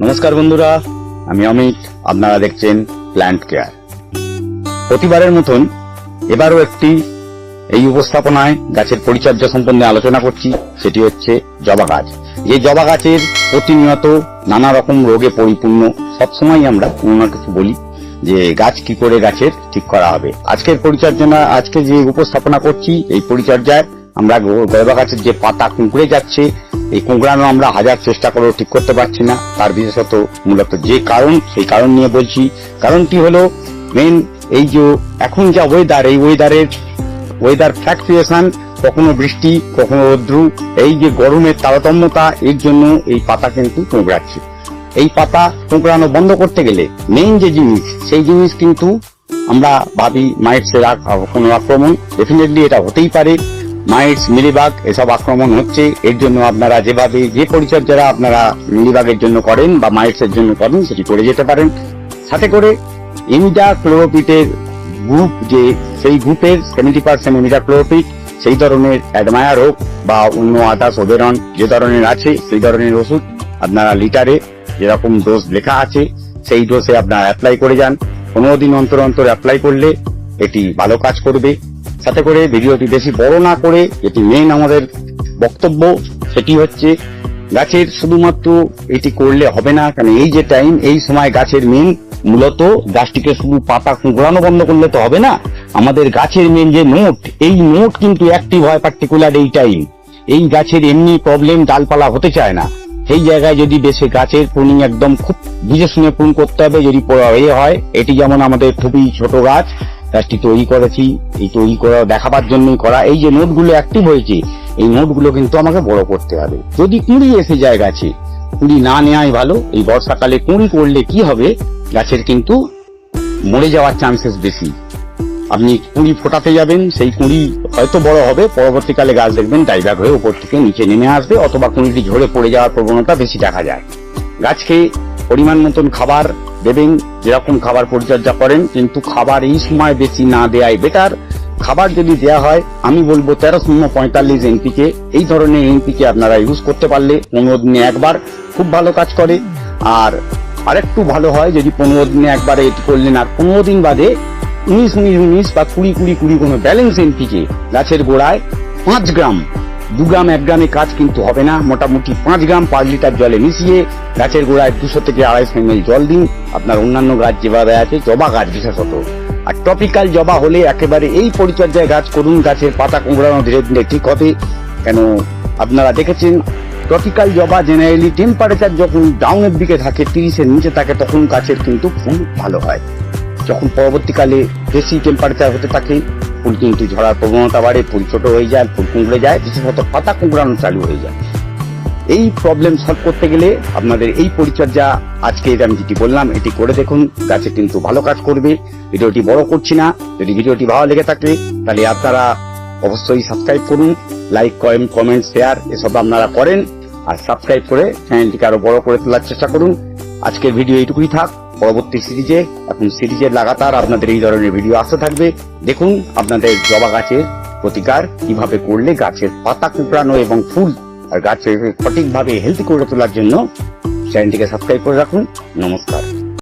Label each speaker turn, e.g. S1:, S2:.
S1: নমস্কার বন্ধুরা, আমি অমিত, আপনারা দেখছেন প্ল্যান্ট কেয়ার প্রতিবারের মতন এবারও একটি এই উপস্থাপনায় গাছের পরিচর্যা সম্বন্ধে আলোচনা করছি, সেটি হচ্ছে জবা গাছ। এই জবা গাছের প্রতিনিয়ত নানা রকম রোগে পরিপূর্ণ, সবসময় আমরা কোনো না কিছু বলি যে গাছ কি করে গাছের ঠিক করা হবে। আজকের পরিচর্যা, আজকে যে উপস্থাপনা করছি, এই পরিচর্যায় আমরা গ- গাছের যে পাতা কুঁকড়ে যাচ্ছে, এই কুঁকড়ানো আমরা হাজার চেষ্টা করেও ঠিক করতে পারছি না। তার বিশেষত মূলত যে কারণ, সেই কারণ নিয়ে বলছি। কারণটি হলো মেন এই যে এখন যা ওয়েদার এই ওয়েদারের ওয়েদার ফ্ল্যাকচুয়েশন কখনো বৃষ্টি, কখনো রৌদ্রু, এই যে গরমের তারতম্যতা, এর জন্য এই পাতা কিন্তু কোঁকড়াচ্ছে। এই পাতা কোঁকড়ানো বন্ধ করতে গেলে মেইন যে জিনিস, সেই জিনিস কিন্তু আমরা ভাবি মাইটসের কোনো আক্রমণ। ডেফিনেটলি এটা হতেই পারে। মাইটস, মিলিবাগ, এসব আক্রমণ হচ্ছে। এর জন্য আপনারা যেভাবে যে পরিচর্যারা আপনারা মিলিবাগের জন্য করেন বা মাইটসের জন্য করেন, সেটি করে যেতে পারেন। সাথে করে ইমিডা ক্লোরোপিটের গ্রুপ যে, সেই গ্রুপের সেভেন্টি পার্সেন্ট ইমিডা ক্লোরোপিট সেই ধরনের অ্যাডমায়ার হোক বা অন্য আদার্স ওবেরন যে ধরনের আছে, সেই ধরনের ওষুধ আপনারা লিটারে যেরকম ডোজ লেখা আছে, সেই ডোজে আপনারা অ্যাপ্লাই করে যান। পনেরো দিন অন্তর অন্তর অ্যাপ্লাই করলে এটি ভালো কাজ করবে। সাথে করে, ভিডিওটি বেশি বড় না করে এটি মেন আমাদের বক্তব্য, সেটি হচ্ছে গাছের শুধুমাত্র এটি করলে হবে না, কারণ এই যে টাইম এই সময় গাছের মেন মূলত গাছটিকে শুধু পাতা কুঁকড়ানো বন্ধ করলে তো হবে না, আমাদের গাছের মেন যে নোট, এই নোট কিন্তু অ্যাক্টিভ হয় পার্টিকুলার এই টাইম এই গাছের এমনি প্রবলেম ডালপালা হতে চায় না। সেই জায়গায় যদি বেশি গাছের প্রুনিং একদম খুব বুঝে শুনে প্রুন করতে হবে, যদি এ হয়, এটি যেমন আমাদের খুবই ছোট গাছ গাছটি তৈরি করেছি, এই তৈরি করা, দেখাবার জন্যই করা, এই যে নোটগুলো অ্যাক্টিভ হয়েছে, এই নোটগুলো কিন্তু আমাকে বড় করতে হবে। যদি কুঁড়ি এসে যায় গাছে, কুঁড়ি না নেওয়াই ভালো, এই বর্ষাকালে কুঁড়ি করলে কি হবে, গাছের কিন্তু মরে যাওয়ার চান্সেস বেশি। আপনি কুঁড়ি ফোটাতে যাবেন, সেই কুঁড়ি হয়তো বড় হবে, পরবর্তীকালে গাছ দেখবেন ডাইভাগ হয়ে উপর থেকে নিচে নেমে আসবে, অথবা কুঁড়িটি ঝরে পড়ে যাওয়ার প্রবণতা বেশি দেখা যায়। গাছকে পরিমাণ মতন খাবার দেবেন, যেরকম খাবার পরিচর্যা করেন, কিন্তু খাবার এই সময় বেশি না দেয়াই বেটার খাবার যদি দেয়া হয়, আমি বলব তেরো শূন্য পঁয়তাল্লিশ এনপিকে এই ধরনের এনপিকে আপনারা ইউজ করতে পারলে পনেরো দিনে একবার খুব ভালো কাজ করে। আর আরেকটু ভালো হয় যদি পনেরো দিনে একবার এটি করলেন, আর পনেরো দিন বাদে উনিশ উনিশ উনিশ বা কুড়ি কুড়ি কুড়ি কোনো ব্যালেন্স এনপিকে গাছের গোড়ায় পাঁচ গ্রাম দু গ্রাম, এক গ্রামে কাজ কিন্তু হবে না। মোটামুটি পাঁচ গ্রাম পাঁচ লিটার জলে মিশিয়ে গাছের গোড়ায় দুশো থেকে আড়াইশো এমএল জল দিন। আপনার অন্যান্য গাছ যেভাবে আছে, জবা গাছ বিশেষত। আর টপিক্যাল জবা হলে একেবারে এই পরিচর্যায় গাছ করুন, গাছের পাতা কুমড়ানো ধীরে ধীরে ঠিক হবে। কেন আপনারা দেখেছেন টপিক্যাল জবা জেনারেলি টেম্পারেচার যখন ডাউনের দিকে থাকে, তিরিশের নিচে থাকে, তখন গাছের কিন্তু ফুল ভালো হয়। যখন পরবর্তীকালে বেশি টেম্পারেচার হতে থাকে ফুল কিন্তু ঝরার প্রবণতা বাড়ে, ফুল ছোট হয়ে যায়, ফুল কুঁকড়ে যায়, বিশেষত পাতা কুঁকড়ানো চালু হয়ে যায়। এই প্রবলেম সলভ করতে গেলে আপনাদের এই পরিচর্যা আজকে আমি যেটি বললাম, এটি করে দেখুন, গাছে কিন্তু ভালো কাজ করবে। ভিডিওটি বড় করছি না, যদি ভিডিওটি ভালো লেগে থাকে, তাহলে আপনারা অবশ্যই সাবস্ক্রাইব করুন লাইক করেন কমেন্ট শেয়ার এসব আপনারা করেন, আর সাবস্ক্রাইব করে চ্যানেলটিকে আরও বড় করে তোলার চেষ্টা করুন। আজকের ভিডিও এইটুকুই থাক। পরবর্তী সিরিজে, এখন সিরিজের লাগাতার আপনাদের এই ধরনের ভিডিও আসতে থাকবে। দেখুন আপনাদের জবা গাছের প্রতিকার কীভাবে করলে গাছের পাতা কুকড়ানো এবং ফুল আর গাছের সঠিকভাবে হেলদি করে তোলার জন্য চ্যানেলটিকে সাবস্ক্রাইব করে রাখুন। নমস্কার।